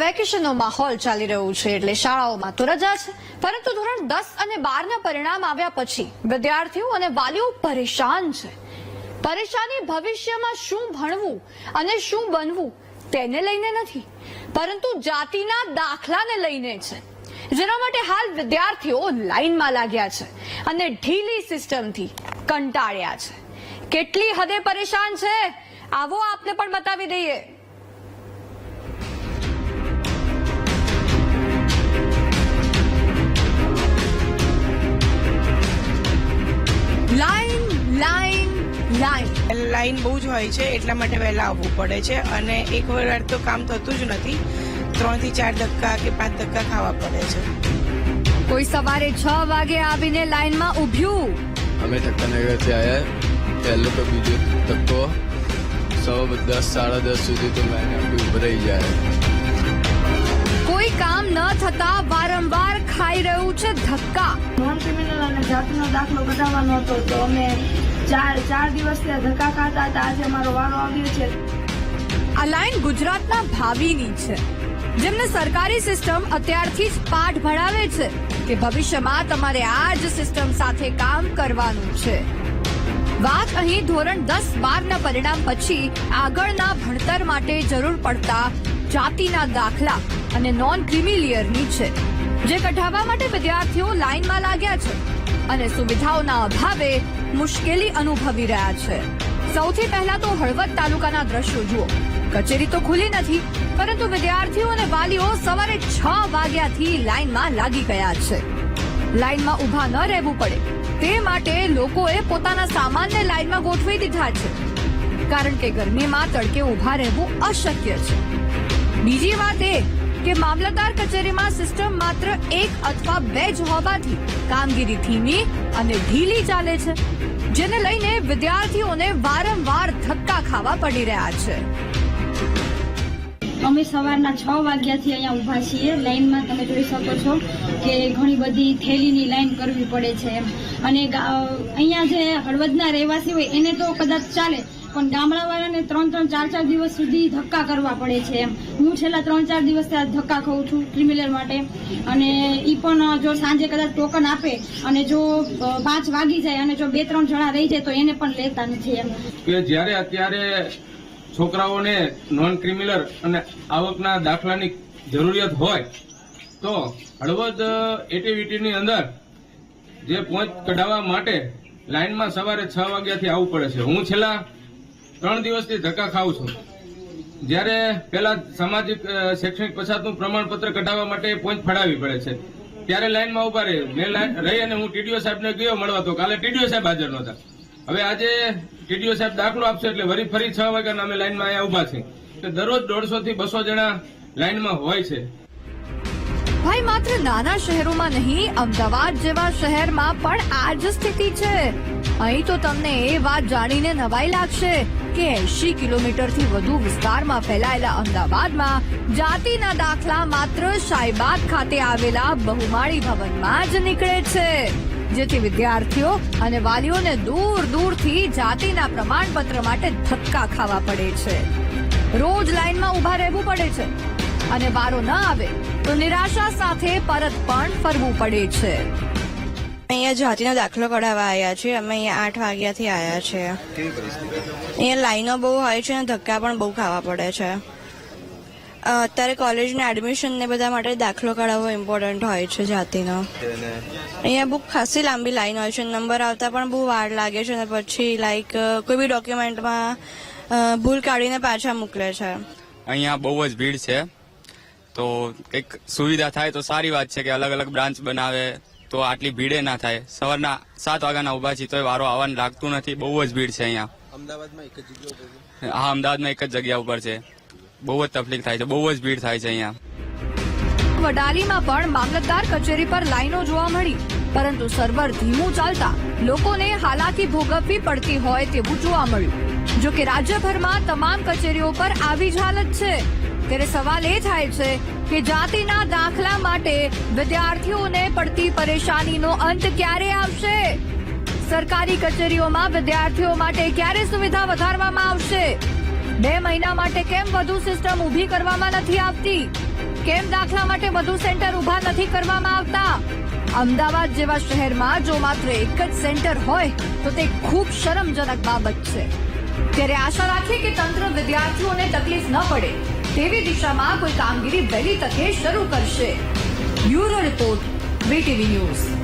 વેકેશનનો માહોલ ચાલી રહ્યો છે એટલે શાળાઓમાં તો રજા છે. પરંતુ ધોરણ દસ અને બારના પરિણામ આવ્યા પછી વિદ્યાર્થીઓ અને વાલીઓ પરેશાન છે. પરેશાની ભવિષ્યમાં શું ભણવું અને શું બનવું તેને લઈને નથી. પરંતુ જાતિના દાખલાને લઈને છે. જેના માટે હાલ વિદ્યાર્થીઓ લાઈનમાં લાગ્યા છે અને ઢીલી સિસ્ટમથી કંટાળ્યા છે. કેટલી હદે પરેશાન છે? આવો આપને પણ બતાવી દઈએ. લાઈન બહુ જ હોય છે એટલા માટે વહેલા આવવું પડે છે અને એક વાર તો કામ થતું જ નથી. ત્રણથી ચાર ધક્કા કે પાંચ ધક્કા ખાવા પડે છે. કોઈ સવારે છ વાગે આવીને લાઈનમાં ઊભ્યું? અમે ધક્કાનગરથી આવ્યા પહેલો તો બીજો ધક્કો. સૌ દસ સાડા દસ સુધી તો લાઈન આપણી ઊભી રહી જાય. કોઈ કામ ન થતા વારંવાર ખાઈ રહ્યું છે ધક્કા. નોન ક્રિમિનલ અને જાતનો દાખલો કઢાવવાનો હતો તો અમે ચાર ચાર દિવસ ધક્કા ખાતા હતા. આજે અમારો વારો છે. આ લાઈન ગુજરાતના ભાવિની છે. જેમને સરકારી સિસ્ટમ અત્યારથી જ પાઠ ભણાવે છે કે ભવિષ્યમાં તમારે આ જ સિસ્ટમ સાથે કામ કરવાનું છે. વાત અહીં ધોરણ દસ બારના પરિણામ પછી આગળના ભણતર માટે જરૂર પડતા જાતિના દાખલા અને નોન ક્રિમિલિયરની છે, જે કઢાવવા માટે વિદ્યાર્થીઓ લાઈનમાં લાગ્યા છે અને સુવિધાઓના અભાવે મુશ્કેલી અનુભવી રહ્યા છે. સૌથી પહેલા તો હળવદ તાલુકાના દ્રશ્યો જુઓ. કચેરી તો ખુલી નથી, પરંતુ વિદ્યાર્થીઓ અને વાલીઓ સવારે છ વાગ્યાથી લાઇનમાં લાગી ગયા છે. લાઈનમાં ઊભા ન રહેવું પડે. તે માટે લોકોએ પોતાના સામાનને લાઇનમાં ગોઠવી દીધા છે. કારણ કે ગરમીમાં તડકે ઊભા રહેવું અશક્ય છે. બીજી વાત એ કે મામલતદાર કચેરીમાં સિસ્ટમ માત્ર એક અથવા બે જ હોવાથી કામગીરી ધીમી અને ઢીલી ચાલે છે, જેને લઈને વિદ્યાર્થીઓને વારંવાર ધક્કા ખાવા પડી રહ્યા છે. અમે સવારના છ વાગ્યાથી અહીંયા ઊભા છીએ. લાઈનમાં તમે જોઈ શકો છો કે ઘણી બધી થેલીની લાઈન કરવી પડે છે. અને અહીંયા જે હળવદના રહેવાસી હોય એને તો કદાચ ચાલે પણ ગામડાવાળાને ત્રણ ત્રણ ચાર ચાર દિવસ સુધી ધક્કા કરવા પડે છે એમ. હું છેલ્લા ત્રણ ચાર દિવસથી આ ધક્કા ખાઉં છું ક્રિમિનલ માટે. અને એ પણ જો સાંજે કદાચ ટોકન આપે અને જો પાંચ વાગી જાય અને જો બે ત્રણ જણા રહી જાય તો એને પણ લેતા નથી એમ. કે જ્યારે અત્યારે છોકરાઓને નોન ક્રિમિનલ અને આવકના દાખલાની જરૂરિયાત હોય, તો હળવદ એટીવીટીની અંદર જે પહોંચ કઢાવવા માટે લાઇનમાં સવારે છ વાગ્યાથી આવવું પડે છે. હું છેલ્લા ત્રણ દિવસથી ધક્કા ખાઉં છું. જ્યારે પેલા સામાજિક શૈક્ષણિક પછાતનું પ્રમાણપત્ર કઢાવવા માટે પોઈન્ટ ફાળવવી પડે છે. ત્યારે લાઈનમાં ઊભા રહી. મેં લાઈન રહી અને હું ટીડીઓ સાહેબને ગયો મળવા તો કાલે ટીડીઓ સાહેબ હાજર નહોતા. હવે આજે ટીડીઓ સાહેબ દાખલો આપશે એટલે વરી ફરી છ વાગ્યાના અમે લાઈનમાં અહીંયા ઊભા છીએ કે દરરોજ દોઢસો થી બસો જણા લાઈનમાં હોય છે. ભાઈ, માત્ર નાના શહેરોમાં નહીં, અમદાવાદ જેવા શહેરમાં પણ આ જ સ્થિતિ છે. અહીં તો તમને એ વાત જાણીને નવાઈ લાગશે. કે એસી કિલોમીટરથી વધુ વિસ્તારમાં ફેલાયેલા અમદાવાદમાં જાતિના દાખલા માત્ર શાહીબાગ ખાતે આવેલા બહુમાળી ભવનમાં જ નીકળે છે, જેથી વિદ્યાર્થીઓ અને વાલીઓને દૂર દૂરથી જાતિના પ્રમાણપત્ર માટે ધક્કા ખાવા પડે છે. રોજ લાઈનમાં ઊભા રહેવું પડે છે અને વારો ન આવે તો નિરાશા સાથે પરત પણ ફરવું પડે છે. અહીંયા જાતિનો દાખલો કઢાવવા આવ્યા છીએ. અમે અહીંયા આઠ વાગ્યાથી આવ્યા છીએ. અહીંયા લાઈનો બહુ હોય છે અને ધક્કા પણ બહુ ખાવા પડે છે. અત્યારે કોલેજના એડમિશન ને બધા માટે દાખલો કઢાવવો ઇમ્પોર્ટન્ટ હોય છે જાતિનો. અહીંયા બહુ ખાસી લાંબી લાઈન હોય છે. નંબર આવતા પણ બહુ વાર લાગે છે અને પછી લાઈક કોઈ બી ડોક્યુમેન્ટમાં ભૂલ કાઢીને પાછા મોકલે છે. અહીંયા બહુ જ ભીડ છે. તો એક સુવિધા થાય તો સારી વાત છે કે અલગ અલગ બ્રાન્ચ બનાવે. તો આટલી ભીડે ના થાય. સવારના સાત વાગ્યાના ઊભા છીએ તોય વારો આવવાનું લાગતું નથી. બહુ જ ભીડ છે અહીંયા. હા અમદાવાદમાં એક જ જગ્યા ઉપર છે. બહુ જ તકલીફ થાય છે. બહુ જ ભીડ થાય છે અહીંયા. વડાલીમાં પણ મામલતદાર કચેરી પર લાઈનો જોવા મળી. પરંતુ સર્વર ધીમું ચાલતા લોકોને હાલાકી ભોગવવી પડતી હોય તેવું જોવા મળ્યું. જો કે રાજ્યભરમાં તમામ કચેરીઓ પર આવી જ હાલત છે. ત્યારે સવાલ એ થાય છે કે જાતિના દાખલા માટે વિદ્યાર્થીઓને પડતી પરેશાનીનો અંત ક્યારે આવશે? સરકારી કચેરીઓમાં વિદ્યાર્થીઓ માટે ક્યારે સુવિધા વધારવામાં આવશે? બે મહિના માટે કેમ વધુ સિસ્ટમ ઊભી કરવામાં નથી આવતી? કેમ દાખલા માટે વધુ સેન્ટર ઊભા નથી કરવામાં આવતા? અમદાવાદ જેવા શહેરમાં જો માત્ર એક જ સેન્ટર હોય, તો તે ખૂબ શરમજનક બાબત છે. ત્યારે આશા રાખીએ કે તંત્ર વિદ્યાર્થીઓને તકલીફ ન પડે. તેવી દિશામાં કોઈ કામગીરી વહેલી તકે શરૂ કરશે. Bureau report VTV news.